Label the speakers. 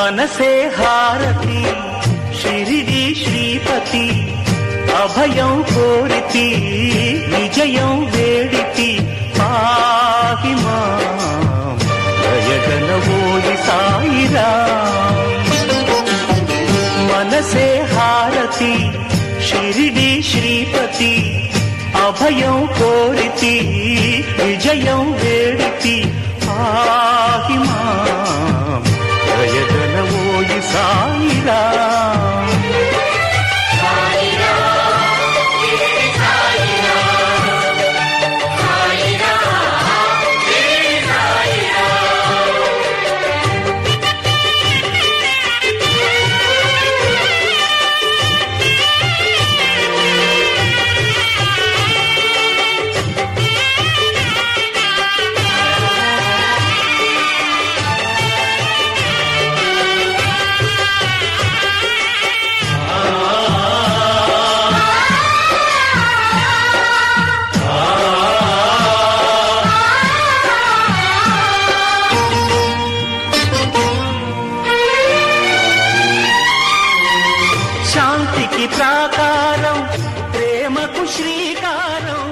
Speaker 1: మనసే హారతి శిరిడి శ్రీపతి అభయం కోరితి విజయం వేడితి పాహి మాం దయగనవోయి సాయిరా మనసే హారతి శిరిడి శ్రీపతి అభయం కోరితి విజయం వేడితి ఆ ప్రీతికి ప్రాకారం ప్రేమకు శ్రీకారం.